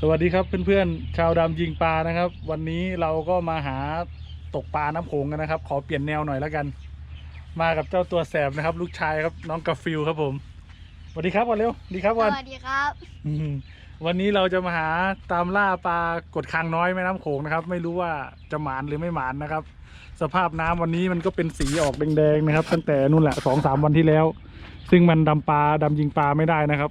สวัสดีครับเพื่อนๆชาวดำยิงปลานะครับ วันนี้เราก็มาหาตกปลาน้ำโขงกันนะครับ ขอเปลี่ยนแนวหน่อยแล้วกัน มากับเจ้าตัวแสบนะครับ ลูกชายครับน้องกาฟิลครับผมสวัสดีครับวันเร็วดีครับสวันวัสดีครับอืมวันนี้เราจะมาหาตามล่าปลากดคางน้อยแม่น้ำโขงนะครับ ไม่รู้ว่าจะหมานหรือไม่หมานนะครับ สภาพน้ำวันนี้มันก็เป็นสีออกแดงๆนะครับ ตั้งแต่นู่นแหละสองสามวันที่แล้ว ซึ่งมันดำปลาดำยิงปลาไม่ได้นะครับ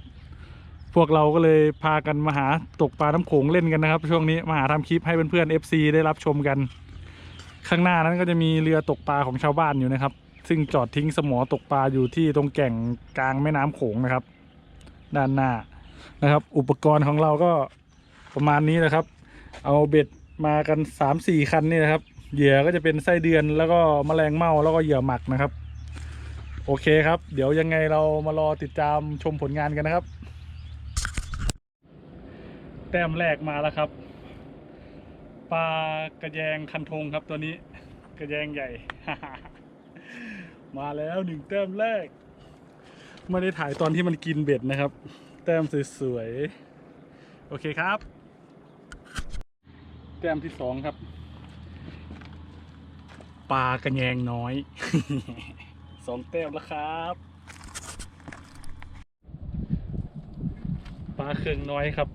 พวกเราก็เลยพากันมาหาตกปลาน้ำโขงเล่นกันนะครับ ช่วงนี้มาหาทำคลิปให้เพื่อนๆ FC ได้รับชมกัน ข้างหน้านั้นก็จะมีเรือตกปลาของชาวบ้านอยู่นะครับ ซึ่งจอดทิ้งสมอตกปลาอยู่ที่ตรงแก่งกลางแม่น้ำโขงนะครับ ด้านหน้านะครับ อุปกรณ์ของเราก็ประมาณนี้นะครับ เอาเบ็ดมากันสามสี่คันนี่นะครับ เหยื่อก็จะเป็นไส้เดือนแล้วก็แมลงเม่าแล้วก็เหยื่อหมักนะครับ โอเคครับ เดี๋ยวยังไงเรามารอติดตามชมผลงานกันนะครับ แต้มแรกมาแล้วครับ ปลากระแยงคันธงครับตัวนี้ กระแยงใหญ่ มาแล้วหนึ่งแต้มแรก ไม่ได้ถ่ายตอนที่มันกินเบ็ดนะครับ แต้มสวยๆ โอเคครับ แต้มที่สองครับ ปลากระแยงน้อย สองแต้มแล้วครับปลาเครืองน้อยครับ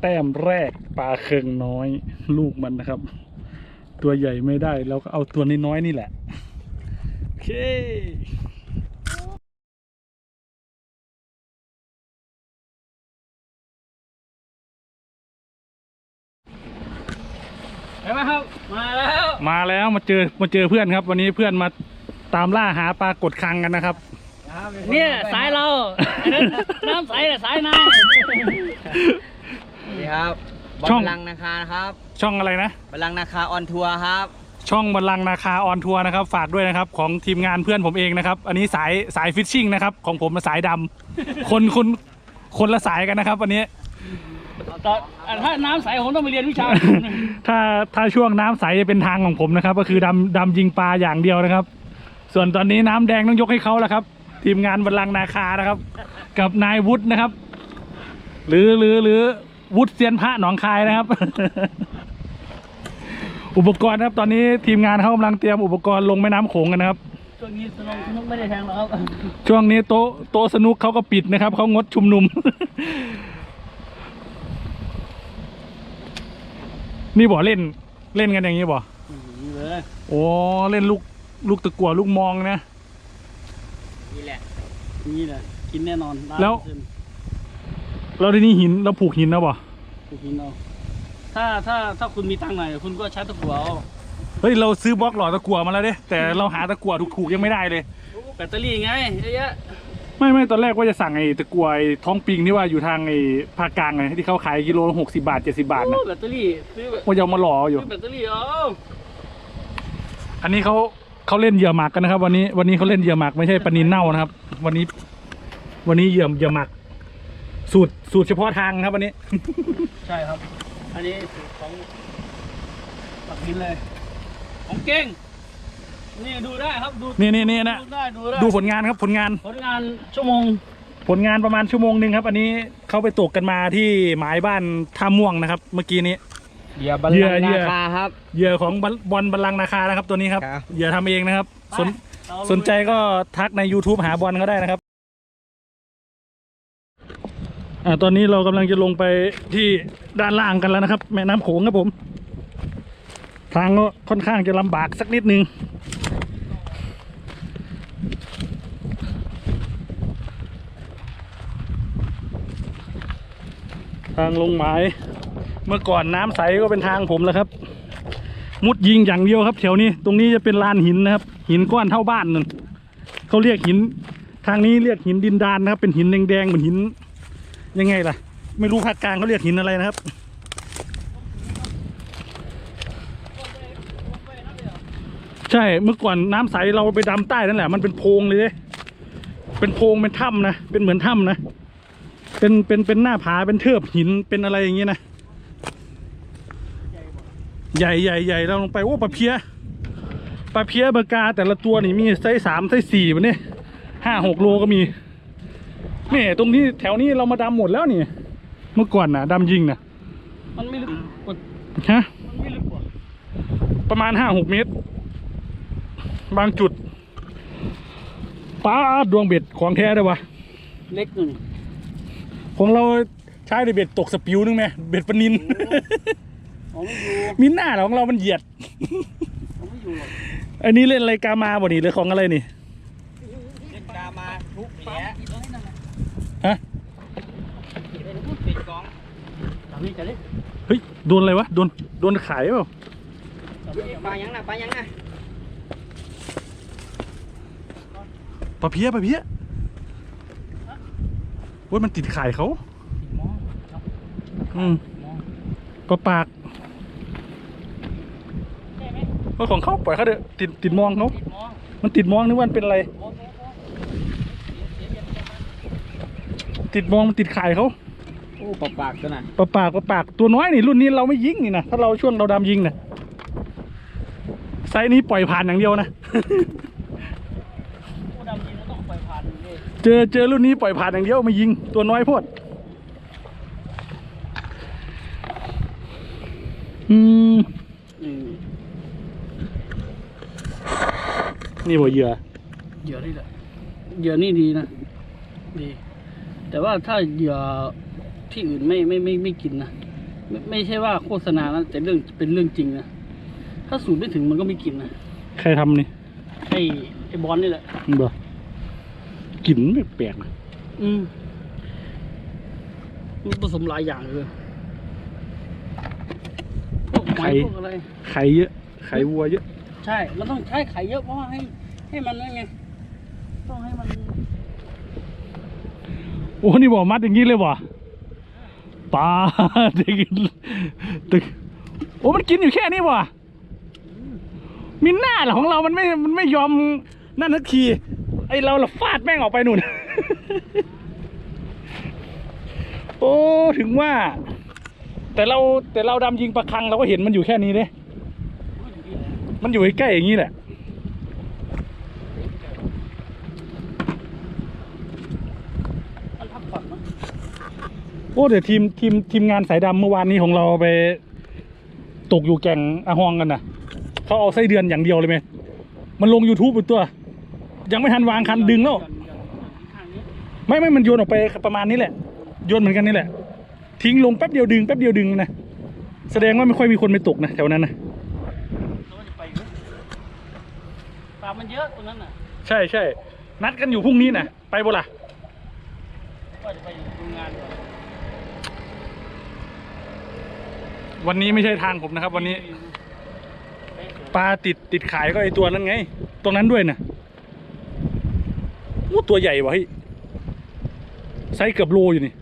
แต้มแรกปลาเคืองน้อย ลูกมันนะครับ ตัวใหญ่ไม่ได้เราก็เอาตัวน้อยๆนี่แหละ โอเคเห็นไหมครับ มาแล้ว มาแล้วมาเจอมาเจอเพื่อนครับ วันนี้เพื่อนมาตามล่าหาปลากดคังกันนะครับ เนี่ยสายเราอันนั้นน้ำใสแต่สายนายสวัส ดีครับบอลช่อง บัลลังก์นาคานะครับช่องอะไรนะ บัลลังก์นาคาออนทัวร์ครับช่องบัลลังก์นาคาออนทัวร์นะครับฝากด้วยนะครับของทีมงานเพื่อนผมเองนะครับ อันนี้สายสายฟิชชิ่งนะครับของผมมาสายดำคนคนคนละสายกันนะครับวันนี้ ตอนอะถ้าน้ำใสผมต้องไปเรียนวิชา ถ้าถ้าช่วงน้ำใสจะเป็นทางของผมนะครับ ก็คือดำดำยิงปลาอย่างเดียวนะครับ ส่วนตอนนี้น้ำแดงต้องยกให้เขาแล้วครับ ทีมงานบัลลังก์นาคานะครับ กับนายวุฒินะครับ หรือหรือหรือ วุฒิเซียนพระหนองคายนะครับ อุปกรณ์ครับ ตอนนี้ทีมงานเขากำลังเตรียมอุปกรณ์ลงแม่น้ำโขงกันนะครับ ช่วงนี้สนุกสนุกไม่ได้แทงหรอกครับช่วงนี้โต๊ะโต๊ะสนุกเขาก็ปิดนะครับเขางดชุมนุม นี่บ่เล่นเล่นกันอย่างนี้บ่นี่เลยโอ้เล่นลูกลูกตะกั่วลูกมองนะนี่แหละนี่แหละกินแน่นอนแล้ว เราได้นี่หินเราผูกหินแล้วบ่ถูกกินเอาถ้าถ้าถ้าคุณมีตังค์หน่อยคุณก็ใช้ตะกั่วเอาเฮ้ยเราซื้อบล็อกหล่อตะกั่วมาแล้วเด้แต่เราหาตะกั่วถูกๆยังไม่ได้เลย แบตเตอรี่ไงเยอะแยะไม่ไม่ตอนแรกว่าจะสั่งไอ้ตะกั่วไอ้ท้องปิงที่ว่าอยู่ทางไอ้ภาคกลางไงที่เขาขายกิโลละหกสิบาทเจ็ดสิบาทนะโอ้แบตเตอรี่ซื้อว่าจะเอามาหล่ออยู่ ซื้อแบตเตอรี่เอาอันนี้เขาเขาเล่นเหยื่อหมักกันนะครับ วันนี้วันนี้เขาเล่นเหยื่อหมักไม่ใช่ปลานินเน่านะครับ วันนี้ วันนี้เหยื่อเหยื่อหมัก สูตรสูตรเฉพาะทางครับวันนี้ ใช่ครับ อันนี้สูตรของปักดินเลย ของเก่ง นี่ดูได้ครับดูนี่นี่นี่นะดูได้ดูได้ดูผลงานครับผลงาน ผลงานชั่วโมง ผลงานประมาณชั่วโมงหนึ่งครับ อันนี้เขาไปตกกันมาที่หมายบ้านท่าม่วงนะครับ เมื่อกี้นี้เหยื่อบัลเหยื่ลัองก์เหยื่นาอคาครับเหยื่อของบอลบอลบัลลังก์นาคานะครับตัวนี้ครับครับเหยื่อทำเองนะครับสนเราสนใจก็ทักใน YouTube หาบอลก็ได้นะครับ อ่าตอนนี้เรากำลังจะลงไปที่ด้านล่างกันแล้วนะครับ แม่น้ำโขงครับผม ทางก็ค่อนข้างจะลำบากสักนิดนึงทางลงหมาย เมื่อก่อนน้ำใสก็เป็นทางผมแล้วครับ มุดยิงอย่างเดียวครับแถวนี้ ตรงนี้จะเป็นลานหินนะครับ หินก้อนเท่าบ้านนึงเขาเรียกหิน ทางนี้เรียกหินดินดานนะครับ เป็นหินแดงๆเหมือนหิน ยังไงล่ะ ไม่รู้ภาคกลางเขาเรียกหินอะไรนะครับ ใช่เมื่อก่อนน้ำใสเราไปดำใต้นั่นแหละ มันเป็นโพรงเลยเด้เป็นโพรงเป็นถ้ำนะ เป็นเหมือนถ้ำนะ เป็นเป็นเป็นหน้าผาเป็นเทือบหินเป็นอะไรอย่างเงี้นะใหญ่ใหญ่ใหญ่เราลงไปโอ้ปลาเพียปลาเพียเบอร์กาแต่ละตัวนี่มีไซส์สามไซส์สี่มันนี่ห้าหกโลก็มี นี่ตรงนี้แถวนี้เรามาดำหมดแล้วนี่ เมื่อก่อนนะดำยิงนะมันไม่ลึกกว่าฮะมันไม่ลึกกว่าประมาณห้าหกเมตร บางจุดป้าดดวงเบ็ดของแท้ได้วะเล็กหนึ่งของเราใช้ในเบ็ดตกสปิวนึงไหมเบ็ดปลานินของไม่อยู่มินหน้าเหรอของเรามันเหยียดของไม่อยู่หรอกอันนี้เล่นอะไรกามาบ่นี่หรือของอะไรนี่เล่นกามาทุกแผล ฮะปิดกองตามนี้จะได้เฮ้ยโดนอะไรวะโดนโดนขายเปล่าตามนี้จะปลายังนะปลายังนะปลาเพี้ยปลาเพี้ยเว่ามันติดขายเขาติดมองครับอืมมองปลาปากใช่ไหมว่าของเขาปล่อยเขาเถอะติดติดมองเขาติดมองมันติดมองนึกว่ามันเป็นอะไร โอ้โหเสียเสียเสียเสีย ติดมองมันติดขายเขาโอ้ปลาปากตัวน่ะปลาปากปลาปากตัวน้อยนี่รุ่นนี้เราไม่ยิงนี่นะถ้าเราช่วงเราดำยิงนะไซส์นี้ปล่อยผ่านอย่างเดียวนะผู้ดำยิงก็ต้องปล่อยผ่านเลยเจอเจอรุ่นนี้ปล่อยผ่านอย่างเดียวไม่ยิงตัวน้อยโพดอืมอืมนี่บ่เหยื่อ เหยื่อนี่แหละเหยื่อนี่ดีนะ ดี แต่ว่าถ้าเหยื่อที่อื่นไม่ไม่ไม่ไม่กินนะไม่ไม่ใช่ว่าโฆษณานะแต่เรื่องเป็นเรื่องจริงนะถ้าสูตรไม่ถึงมันก็ไม่กินนะใครทำนี่ไอ้ไอ้บอลนี่แหละมันบ่กลิ่นแปลกๆนะอืมมันผสมหลายอย่างเลยพวกหอยพวกอะไร ไข่เยอะ ไข่วัวเยอะ ใช่เราต้องใช้ไข่เยอะเพราะว่าให้ให้มันนั่นไง ต้องให้มันโอ้นี่บ่มัดอย่างนี้เลยบ่ปลาเด็กตึกโอ้มันกินอยู่แค่นี้บ่มินหน้าเหรอของเรามันไม่มันไม่ยอมนั่นทักทีไอเราละฟาดแม่งออกไปนู่น โอ้ถึงว่า แต่เราแต่เราดำยิงประคังเราก็เห็นมันอยู่แค่นี้เด้มันอยู่ใกล้อย่างนี้แหละ มันพักผ่อนมั้ง โอ้เดี๋ยวทีมทีมทีมงานสายดำเมื่อวานนี้ของเราไป ตกอยู่แก่งอาฮองกันนะเขาเอาไส้เดือนอย่างเดียวเลยไหมมันลง YouTube ไปตัว ยังไม่ทันวางคันดึงแล้วข้างนี้ไม่ไม่มันโยนออกไปประมาณนี้แหละ โยนเหมือนกันนี่แหละ ทิ้งลงแป๊บเดียวดึงแป๊บเดียวดึงนะแสดงว่าไม่ค่อยมีคนไปตกนะแถวนั้นนะเราจะไปอยู่ปลามันเยอะตรงนั้นน่ะ ใช่ใช่นัดกันอยู่พรุ่งนี้นะไปบ่ล่ะก็จะไปดูงานก่อน วันนี้ไม่ใช่ทางผมนะครับ วันนี้ ปลาติดติดขายก็ไอตัวนั้นไง ตรงนั้นด้วยนะโอ้ตัวใหญ่วะเฮ้ยไซส์เกือบโลอยู่นี่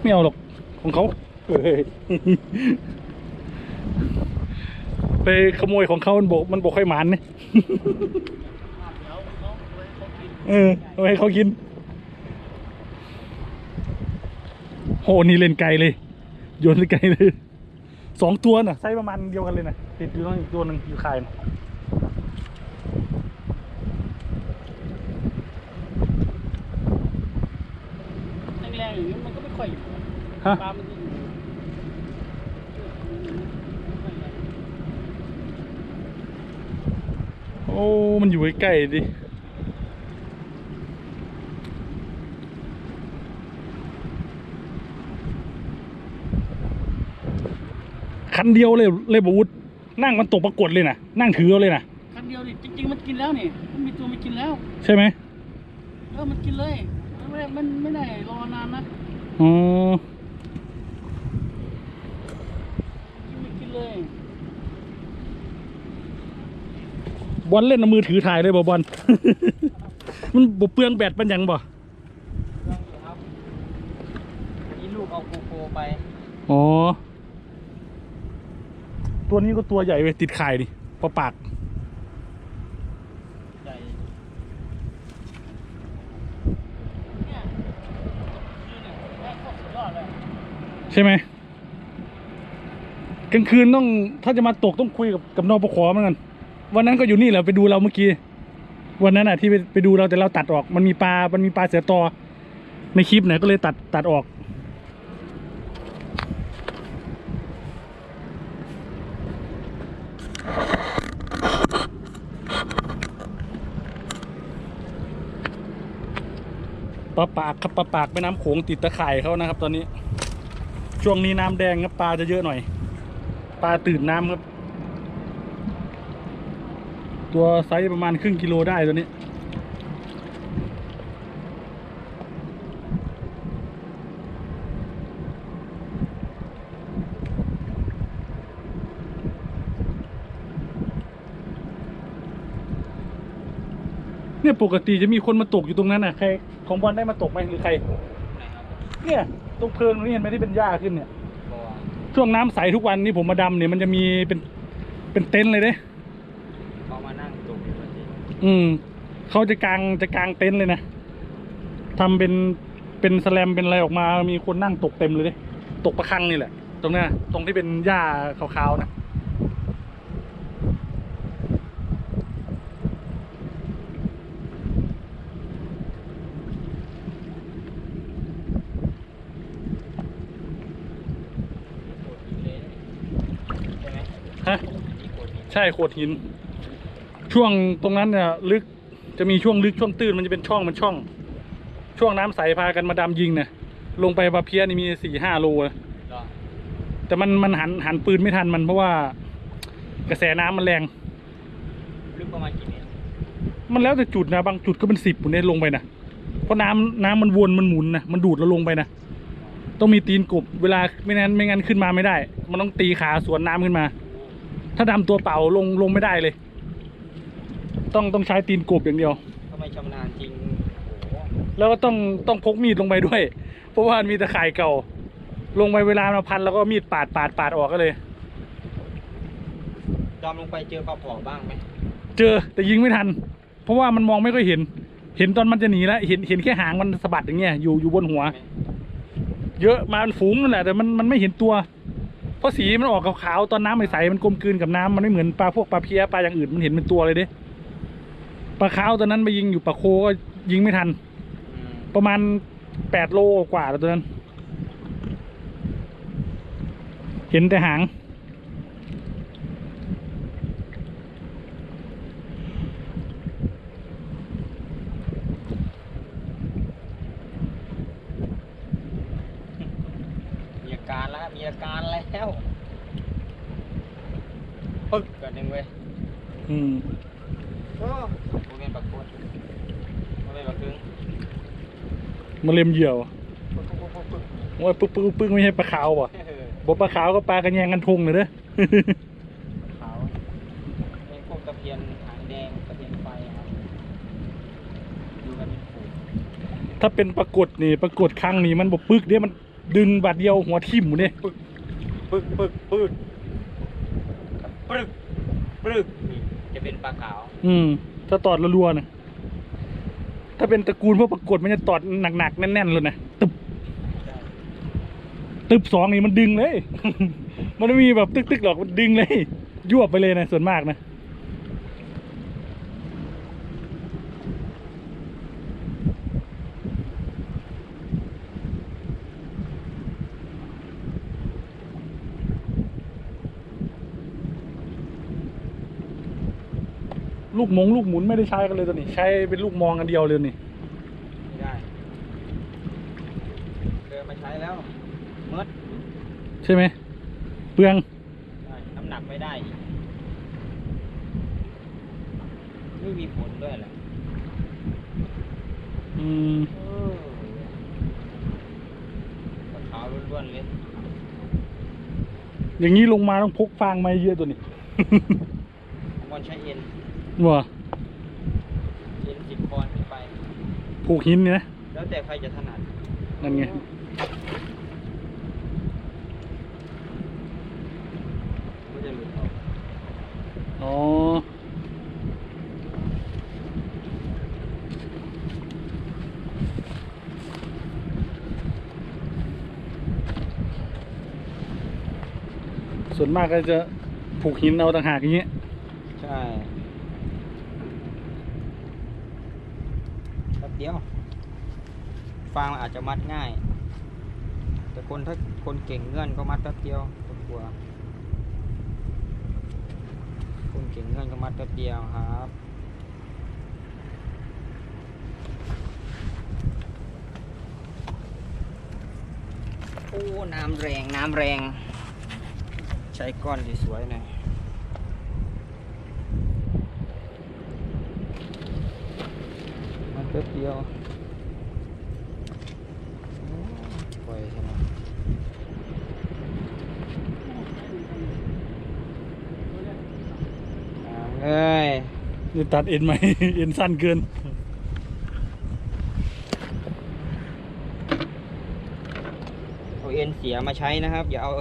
ไม่เอาหรอกของเขาเอ้ยไปขโมยของเขามันบกมันบกค่อยหมานเนี่ยเดี๋ยวเขาไว้เขากินเออเอาให้เขากิน โหนี่เล่นไกลเลย โยนไกลเลยสองตัวน่ะไซส์ประมาณเดียวกันเลยนะติดอยู่ตรงอีกตัวหนึ่งอยู่คายน่ะแรงๆอย่างนี้มันก็ไม่ค่อยอยู่ฮะปลามันจะอยู่ไม่แรงโอ้ มันอยู่ใกล้ๆดิ คันเดียวเลยเลยบวุฒนั่งมันตกปรากฏเลยนะนั่งถือเอาเลยนะคันเดียวดิจริงๆมันกินแล้วนี่มันมีตัวมันกินแล้ว ใช่ไหมเออมันกินเลยมันไม่ได้มันไม่ได้รอนานนะอ๋อกินมันกินเลยบอลเล่นเอามือถือถ่ายเลยบ่บอล มันบ่เปลืองแบตมันหยังบ่ครับนี่ลูกเอาโกโก้ไป อ๋อ ตัวนี้ก็ตัวใหญ่เว้ยติดไข่ดิปลาปากใหญ่เนี่ยคือเนี่ยแม่งโคตรสุดยอดเลยใช่ไหมกลางคืนต้องถ้าจะมาตกต้องคุยกับกับนปขเหมือนกันวันนั้นก็อยู่นี่แหละไปดูเราเมื่อกี้ วันนั้นอะที่ไปไปดูเราแต่เราตัดออก มันมีปลา มันมีปลาเสือตอในคลิปเนี่ยก็เลยตัดตัดออก ป ลาปากครับปลาปากแม่น้ำโขงติดตะข่ายเขานะครับ ตอนนี้ ช่วงนี้น้ำแดงครับปลาจะเยอะหน่อย ปลาตื่นน้ำครับ ตัวไซส์ประมาณครึ่งกิโลได้ตัวนี้ เนี่ยปกติจะมีคนมาตกอยู่ตรงนั้นน่ะใครของบอลได้มาตกไหมหรือใครนะครับเนี่ยตรงเพลิงตรงนี้เห็นไหมที่เป็นหญ้าขึ้นเนี่ยก็ช่วงน้ำใสทุกวันนี่ผมมาดำเนี่ยมันจะมีเป็นเป็นเต็นท์เลยเด้เขามานั่งตกอยู่ที่อืมเขาจะกางจะกางเต็นท์เลยนะทำเป็นเป็นสแลมเป็นอะไรออกมา มีคนนั่งตกเต็มเลยเด้ตกประคังนี่แหละ ตรงเนี้ยตรงที่เป็นหญ้าขาวๆนะ โขดหินเลยใช่ไหม ฮะ มีโขดหิน ใช่โขดหิน ช่วงตรงนั้นเนี่ยลึกจะมีช่วงลึกช่วงตื้นมันจะเป็นช่องมันช่อง ช่วงน้ำใสพากันมาดำยิงเนี่ยลงไปบาเพียนี่มีสี่ห้าโลนะเหรอแต่มันมันหันหันปืนไม่ทันมันเพราะว่ากระแสน้ำมันแรงลึกประมาณกี่เมตรมันแล้วแต่จุดนะบางจุดก็เป็นสิบเนี่ยลงไปนะเพราะน้ำน้ำมันวนมันหมุนนะมันดูดเราลงไปนะต้องมีตีนกบเวลาไม่งั้นไม่งั้นขึ้นมาไม่ได้ มันต้องตีขาสวนน้ำขึ้นมา ถ้าดำตัวเปล่าลงลงไม่ได้เลย ต้องต้องใช้ตีนกบอย่างเดียว ทำไมชำนาญจริงโอ้โหแล้วก็ต้องต้องพกมีดลงไปด้วย เพราะว่ามันมีตะข่ายเก่า ลงไปเวลามาพันแล้วก็มีดปาดปาดปาดออกก็เลยดอมลงไปเจอปลาผอบ้างไหมเจอแต่ยิงไม่ทัน เพราะว่ามันมองไม่ค่อยเห็น เห็นตอนมันจะหนีแล้วเห็นเห็นแค่หางมันสะบัดอย่างเงี้ยอยู่อยู่บนหัวไหมเยอะมามันฝูงนั่นแหละแต่มันมันไม่เห็นตัว เพราะสีมันออกขาวๆตอนน้ำใสๆมันกลมกลืนกับน้ำมันไม่เหมือนปลาพวกปลาเพี้ยปลาอย่างอื่นมันเห็นเป็นตัวเลยเด้ปลาขาวตอนนั้นไปยิงอยู่ปลาโคก็ยิงไม่ทัน ประมาณแปดโลกว่าแล้วตอนนั้น เห็นแต่หาง มีอาการแล้วมีอาการแล้วปึ๊กกันหนึ่งเว้ย อืมโอ้โหเป็นปลาโคตรไม่เป็นปลาครึ่งมาเล็มเหยี่ยวปึ๊กปึ๊กปึ๊กปึ๊กว่าปึ๊กปึ๊กปึ๊กไม่ใช่ปลาขาวป่ะเออบอกปลาขาวก็ปลากระแยงกันทงเลยเด้อ ขาวเป็นพวกตะเพียนหางแดงตะเพียนไฟอะครับดูกันเป็นฝูงถ้าเป็นปรากฏนี่ปรากฏครั้งนี้มันบอกปึ๊กเดี๋ยวมันดึงบาดเดียวหัวทิ่มหมดเนี่ยปึกปึกปึกปึกปึกปึกนี่ จะเป็นปลาขาว อืม ถ้าตอดรัวๆนะถ้าเป็นตระกูลพวกปรากฏมันจะตอดหนักๆแน่นๆเลยนะตึบใช่ตึบสองนี่มันดึงเลย มันไม่มีแบบตึกๆหรอกมันดึงเลย ยวบไปเลยนะส่วนมากนะ ลูกมงลูกหมุนไม่ได้ใช้กันเลยตัวนี้ ใช้เป็นลูกมองกันเดียวเลยนี่ไม่ได้เคยมาใช้แล้วเมดใช่ไหมเปลืองได้น้ำหนักไม่ได้อีกไม่มีผลด้วยแหละอืมเออปลาขาวล้วนๆเลยอย่างนี้ลงมาต้องพกฟางมาเยอะตัวนี้มอนใช้เอ็น ว่ะเอ็นสิบปอนด์ขึ้นไป ผูกหินเนี่ยนะแล้วแต่ใครจะถนัดนั่นไงก็จะหลุดออกอ๋อส่วนมากก็จะผูกหินเอาต่างหากอย่างเงี้ย ใช่ เดียว ฟางอาจจะมัดง่าย แต่คนถ้าคนเก่งเงื่อนก็มัดแป๊บเดียวตัวกลัวคนเก่งเงื่อนก็มัดแป๊บเดียวครับโอ้ น้ำแรง น้ำแรง ใช้ก้อนสวยๆหน่อย มันแป๊บเดียวโอ้ปล่อยใช่ไหมเอาเลยนี่ตัดเอ็นไหม เอ็นสั้นเกิน เอาเอ็นเสียมาใช้นะครับ อย่าเอา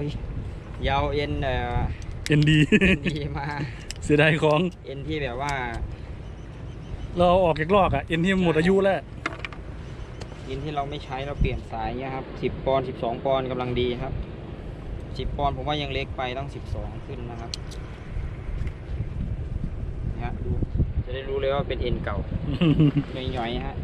อย่าเอาเอ็นเอ่อเอ็นดีเอ็นดีมา เสียดายของ เอ็นที่แบบว่า เราเอาออกจากลอกอะเอ็นที่มันหมดอายุแล้วเอ็นที่เราไม่ใช้เราเปลี่ยนสายเงี้ยครับสิบปอนสิบสองปอนด์กำลังดีครับสิบปอนด์ผมว่ายังเล็กไปต้องสิบสองขึ้นนะครับเนี่ยฮะดูจะได้รู้เลยว่าเป็นเอ็นเก่าหย่อยๆฮะ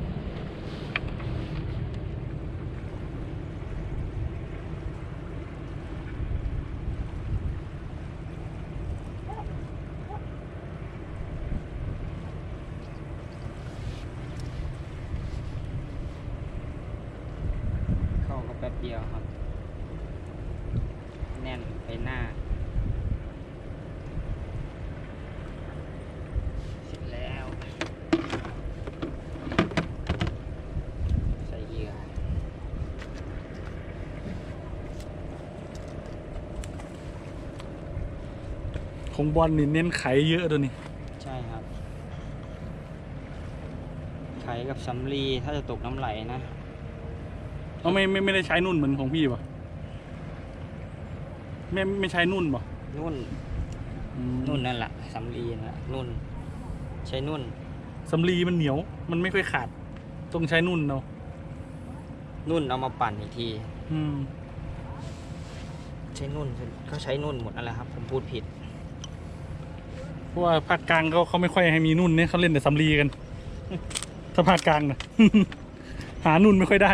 เข้าก็แป๊บเดียวครับ แน่นไปหน้า เสร็จแล้ว ใส่เหยื่อ ของบอลนี่เน้นไขเยอะตัวนี้ ใช่ครับ ไขกับสำลีถ้าจะตกน้ำไหลนะเอาไม่ไม่ไม่ได้ใช้นุ่นเหมือนของพี่ป่ะไม่ไม่ใช้นุ่นป่ะนุ่น อืมนุ่นนั่นแหละสำลีนั่นแหละนุ่น ใช้นุ่น สำลีมันเหนียว มันไม่ค่อยขาด ต้องใช้นุ่นเนาะนุ่นเอามาปั่นอีกที อืม ใช้นุ่นเขาใช้นุ่นหมดนั่นแหละครับ ผมพูดผิด เพราะว่าภาคกลางเขาเขาไม่ค่อยให้มีนุ่นเนี่ยเขาเล่นแต่สำลีกัน ถ้าภาคกลางนะหานุ่นไม่ค่อยได้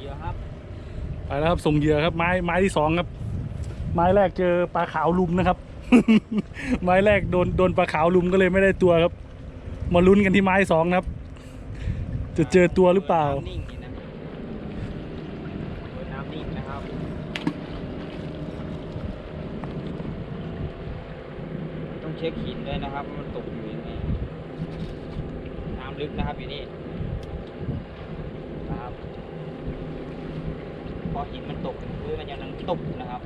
เยอะครับไปแล้วครับส่งเหยื่อครับ ไม้ไม้ที่สองครับ ไม้แรกเจอปลาขาวลุมนะครับ ไม้แรกโดนโดนปลาขาวลุมก็เลยไม่ได้ตัวครับ มาลุ้นกันที่ไม้สองนะครับ จะเจอตัวหรือเปล่าน้ำนิ่งนี่นะเปิดน้ำนิ่งนะครับ ต้อง เช็คหินด้วยนะครับว่ามันตกอยู่ยังไงน้ำลึกนะครับอยู่นี่นะครับพอหินมันตกถึงพื้นมันยังดังตุบนะครับ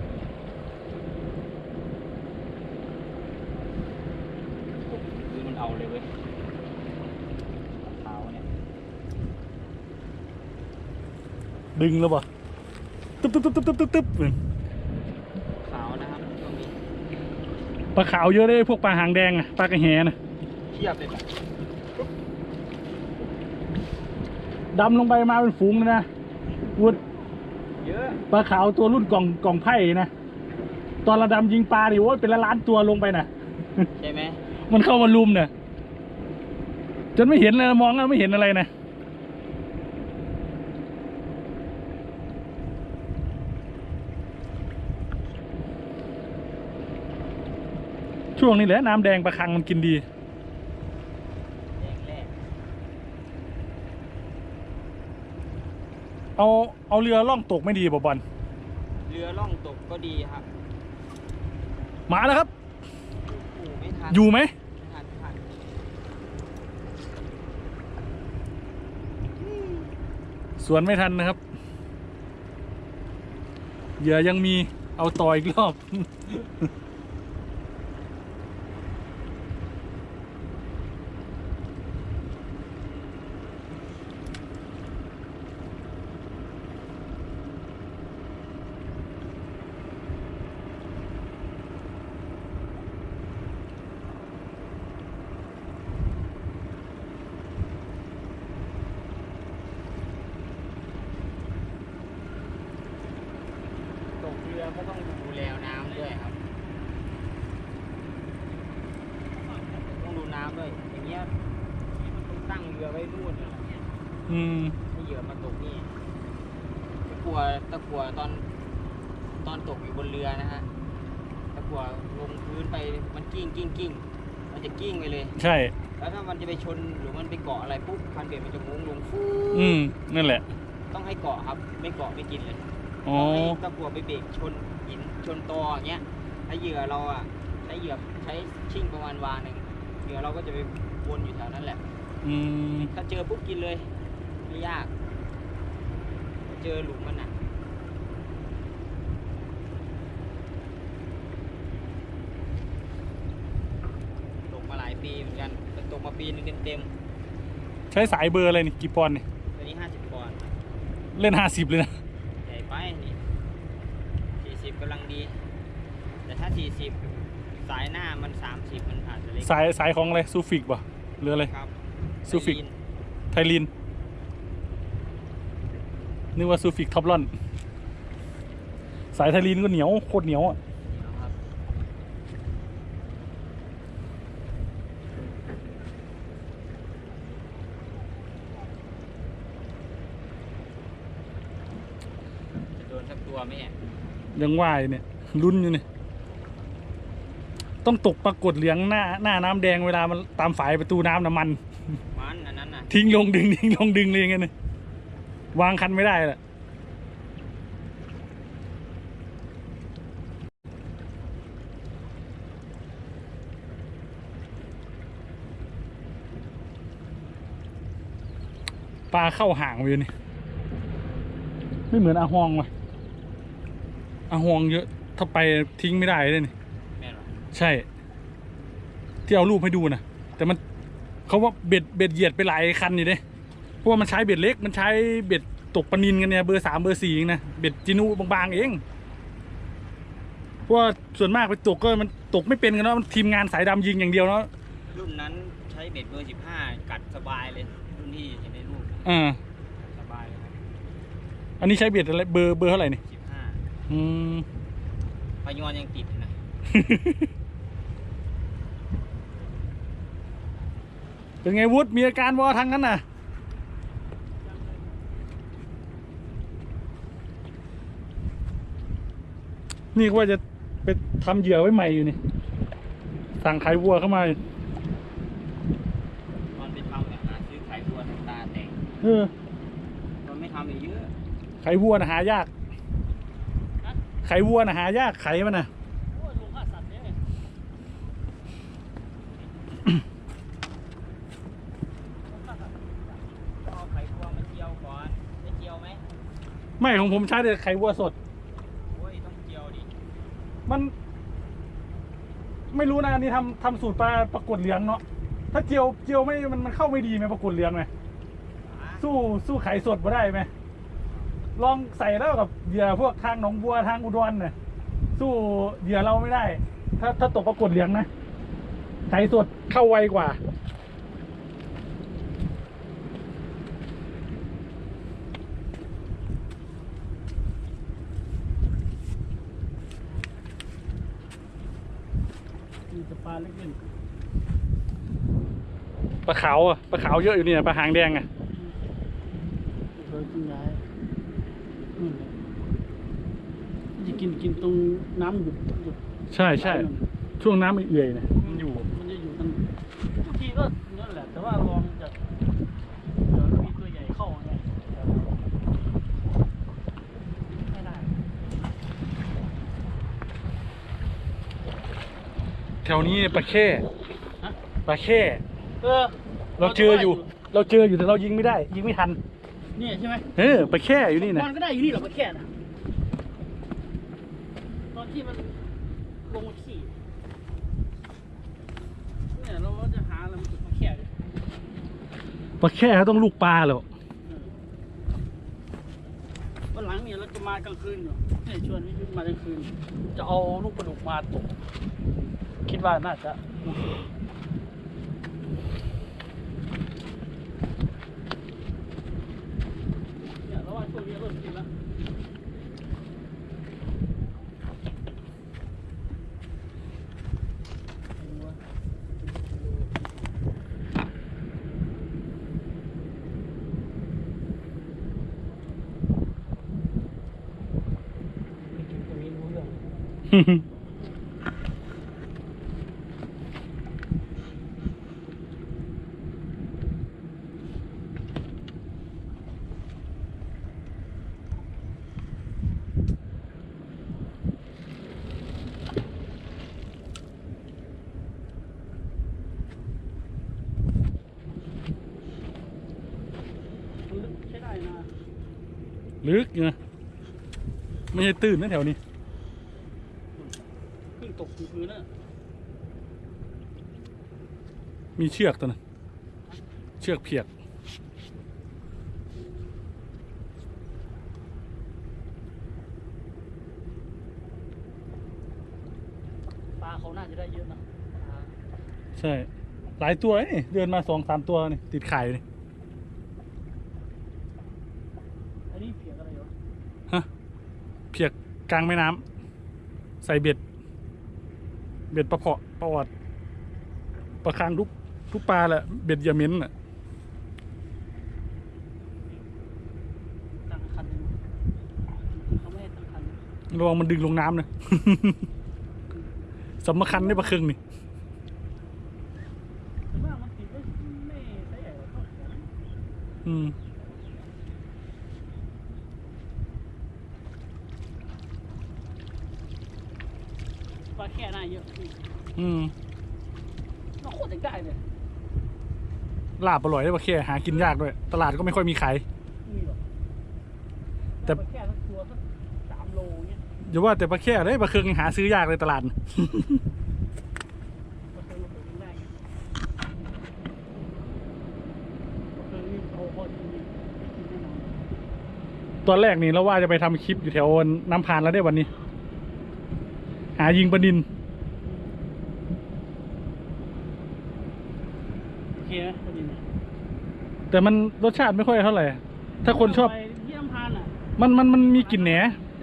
ตกถึงพื้นมันเอาเลยเว้ยเท้าเนี่ยดึงแล้วป่ะตึ๊บตึ๊บตึ๊บตึ๊บตึ๊บตึ๊บเหมือน ขาวนะครับตรงนี้ ปลาขาวเยอะเลยพวกปลาหางแดงอะปลากระแหนะเทียบเลยแบบดำลงไปมาเป็นฝูงเลยนะวุดเยอะปลาขาวตัวรุ่นกล่องกล่องไพ่นะตอนเราดำยิงปลาดิโอ้ยเป็นละล้านตัวลงไปน่ะใช่ไหมมันเข้ามาลุมเนี่ยจนไม่เห็นเลยมองแล้วไม่เห็นอะไรนะ ช่วงนี้แหละน้ำแดงปลาคังมันกินดีแดงแรกเอาเอาเรือล่องตกไม่ดีป่ะบอลเรือล่องตกก็ดีครับมาแล้วครับโอ้ไม่ทันอยู่ไหมไม่ทันไม่ทันสวนไม่ทันนะครับเหยื่อยังมีเอาต่ออีกรอบ ตกเรือก็ต้องดูแลน้ำด้วยครับ ต้องดูน้ำด้วย อย่างเงี้ยมันต้องตั้ง ตั้งเรือไว้นู่นน่ะ อืมให้เหยื่อมาตกนี่ตะกัวตะกัวตอน ตอนตกอยู่บนเรือนะฮะตะกัวลงพื้นไปมันกิ้งกิ้งกิ้งมันจะกิ้งไปเลย ใช่ แล้วถ้ามันจะไปชนหรือมันไปเกาะอะไรปุ๊บคันเบ็ดมันจะมุ้งลงฟูอืมนั่นแหละ ต้องให้เกาะครับ ไม่เกาะไม่กินเลยอ๋อต้องให้ตะกัวไปเบรกชนหินชนตออย่างเงี้ยถ้าเหยื่อเราอะใช้เหยื่อใช้ชิ่งประมาณวาหนึ่งเหยื่อเราก็จะไปวนอยู่แถวนั้นแหละ อืมถ้าเจอปุ๊บกินเลย ไม่ยาก เจอหลุมมันอะตกมาหลายปีเหมือนกันแต่ตกมาปีนึงเต็มใช้สายเบอร์อะไรนี่กี่ปอนด์นี่ๆตัวนี้ห้าสิบปอนด์เล่นห้าสิบเลยนะ ใหญ่ไปนี่สี่สิบกำลังดี แต่ถ้าสี่สิบสายหน้ามันสามสิบมันอาจจะเล็กสายสายของอะไรซูฟิกป่ะหรืออะไร ครับซูฟิกไซลีนไทลิน นึกว่าซูฟิกท็อปลอน สายไทลินก็เหนียว โคตรเหนียวอะนะครับจะโดนสักตัวไหมเนี่ยยังว่ายเนี่ยลุ้นอยู่เนี่ยต้องตกปรากฏเหลืองหน้าหน้าน้ำแดงเวลามันตามฝายประตูน้ำน้ำมัน มันอันนั้นน่ะ ทิ้งลงดึงทิ้งลงดึงเลยอย่างเงี้ยนะ วางคันไม่ได้แหละปลาเข้าห่างไปอยู่นี่ ไม่เหมือนอาหองว่ะอาหองเยอะ ถ้าไปทิ้งไม่ได้เลยนี่แม่นเหรอใช่ ที่เอารูปให้ดูนะแต่มันเขาว่าเบ็ดเบ็ดเหยียดไปหลายคันอยู่เด้ เพราะว่ามันใช้เบ็ดเล็กมันใช้เบ็ดตกปลานินกันเนี่ยเบอร์สามเบอร์สี่เองนะเบ็ดจินูบางๆเองเพราะว่าส่วนมากไปตกก็มันตกไม่เป็นกันเนาะมันทีมงานสายดำยิงอย่างเดียวเนาะรุ่นนั้นใช้เบ็ดเบอร์15กัดสบายเลยรุ่นที่เห็นในรูปอ่าสบายเลยครับอันนี้ใช้เบ็ดอะไรเบอร์เบอร์เท่าไหร่นี่15อืม พยอนยังติดนะเป็นไงวุฒิมีอาการวอทางนั้นน่ะ นี่ก็ว่าจะไปทำเหยื่อไว้ใหม่อยู่นี่ สั่งไข่วัวเข้ามาตอนไปทำเนี่ยหาซื้อไข่ตัวน้ำตาแตกเออตอนไม่ทำอีกเยอะไข่วัวนะหายากไข่วัวนะหายากไข่มันนะโอ้ยลงฆ่าสัตว์เนี่ยลงฆ่าสัตว์เอาไข่ตัวมาเจียวก่อนได้เจียวไหมไม่ของผมใช้แต่ไข่วัวสด โอ้ยต้องเจียวดิ มัน ไม่รู้นะอันนี้ทำทำสูตรปลาปรากฏเหลืองเนาะถ้าเจียวเจียวไม่มันมันเข้าไม่ดีไหมปรากฏเหลืองไหมสู้สู้ไข่สดมาได้ไหมลองใส่แล้วกับเหยื่อพวกทางหนองบัวทางอุดรเนี่ยสู้เหยื่อเราไม่ได้ ถ้าถ้าตกปรากฏเหลืองนะไข่สดเข้าไวกว่า มีแต่ป ลาเล็กปลาขาวอะปลาขาวเยอะอยู่เนี่ยปลาหางแดงอะๆโดยคุณยายนู่นแหละจะกินกินตรงน้ำหยุดหยุดใช่ใช่ช่วงน้ำเอื่อยๆเนี่ยมันอยู่มันจะอยู่กันทุกทีก็นั่นแหละ แต่ว่าลองจะเดี๋ยวมีตัวใหญ่เข้าไงไม่ได้ แถวนี้ปลาแค่ฮะปลาแค่เออเราเจออยู่ เราเจออยู่แต่เรายิงไม่ได้ ยิงไม่ทันเนี่ยใช่ไหมเออปลาแค่อยู่นี่นะมันก็ได้อยู่นี่หรอกมันแค่นะตอนที่มันลงมาขี่เนี่ยเราก็จะหาอะไรมันจุดมาแค่ดิปลาแค่เขาต้องลูกปลาเหรอวันหลังเนี่ยเราจะมากลางคืนอยู่เนี่ยชวนพี่ยุทธมากลางคืน จะเอาลูกปลาดุกมาตกคิ Sit by the mat, ลึกอยู่นะไม่ใช่ตื้นนะแถวนี้เพิ่งตกถึงพื้นน่ะมีเชือกตัวนึงเชือกเพียกปลาเขาน่าจะได้เยอะนะปลาใช่ หลายตัวนี่เดินมาสองสามตัวนี่ติดไข่อยู่นี่อันนี้เพียกอะไรวะ ฮะ เพียกกลางแม่น้ำใส่เบ็ด เบ็ดปลาเพาะปลาออดปลาคางทุกทุกปลาแหละเบ็ดอยาเหม้นอะตั้งคันหนึ่งเขาไม่ให้ตั้งคันระวังมันดึงลงน้ำนะสำคัญได้ปลาครึ่งนี่แต่ว่ามันติดไม่ไม่ใช่ใหญ่กว่าเท่าแขน อืม ปลาแค่หน้าเยอะพี่ อืม เราโคตรจะได้เลย ลาบอร่อยได้ปลาแค่หากินยากด้วย ตลาดก็ไม่ค่อยมีขายไม่มีหรอกแต่ปลาแค่สักตัวสักสามโลเงี้ยอย่าว่าแต่ปลาแค่เลยปลาครึ่งยังหาซื้อยากเลยตลาดปลาเคยมาเปิดครั้งแรกไงปลาเคยนี่เอาพอดีไม่กินแน่นอนตอนแรกนี่เราว่าจะไปทำคลิปอยู่แถวน้ำพานแล้วได้วันนี้ หายิงปลานิน โอ เคไหมพอดีไหมแต่มันรสชาติไม่ค่อยเท่าไหร่ ถ้าคนชอบ ไปเยี่ยมพานอะมันมันมันมีกลิ่นแหน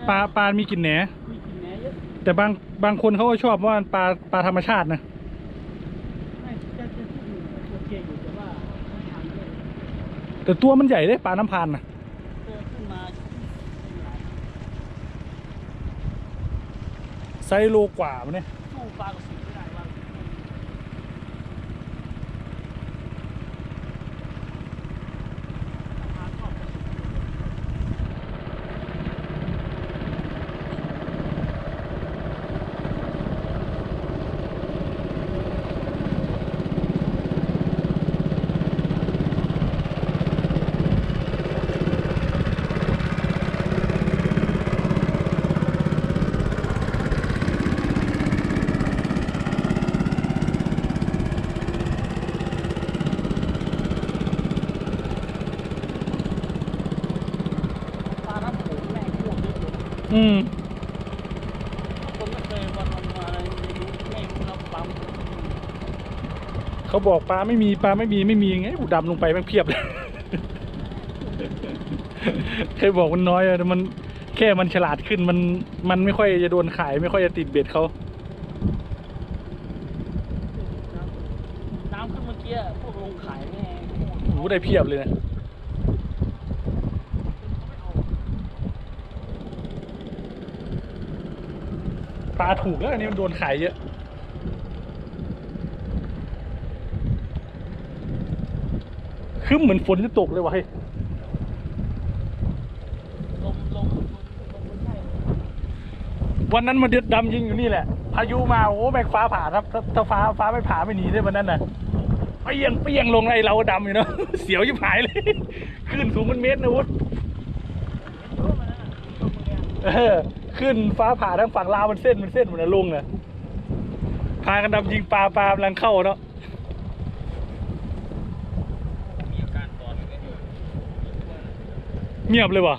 ปลาปลา มีกลิ่นแหนมีกลิ่นแหนเยอะแต่บางบางคนเขาก็ชอบว่าปลาปลาธรรมชาตินะ ไม่จะจะที่อื่นโอเคอยู่แต่ว่าไม่ทานด้วยแต่ตัวมันใหญ่เลยปลาน้ำพานนะเจอขึ้นมาหลายไซส์โลกว่ามันเนี่ย สู้ปลากระสุนไม่ได้ว่าปลาชอบกระสุน ปลาน้ำโขงแม่งพวกเยอะ อยู่อืมผมไม่เคยวันวันมาอะไรไม่รู้ไม่รู้นะปั๊มเขาบอกปลาไม่มีปลาไม่มีไม่มีไงกูดำลงไปแม่งเพียบเลย เคยบอกมันน้อยอะแต่มันแค่มันฉลาดขึ้นมันมันไม่ค่อยจะโดนขาย ไม่ค่อยจะติดเบ็ดเขาน้ำขึ้นเมื่อกี้พวกลงขายแม่ง โอ้โหได้เพียบเลยนะ ปลาถูกแล้วอันนี้มันโดนขายเยอะคือเหมือนฝนจะตกเลยวะเฮ้ยวันนั้นมาเดือดดำยิงอยู่นี่แหละ พายุมาโอ้แบกฟ้าผ่าครับถ้าถ้าฟ้าฟ้าไม่ผ่าไม่หนีได้วันนั้นน่ะเปรี้ยงเปรี้ยงลงไอเราดำอยู่เนาะเสียวยิบหายเลยขึ้นสูงเป็นเมตรนะวุฒ ขึ้นฟ้าผ่าทั้งฝั่งลาวมันเส้นมันเส้นเหมือนลุงน่ะพากันดำยิงปลาปลากำลังเข้าเนาะเงียบเลยวะ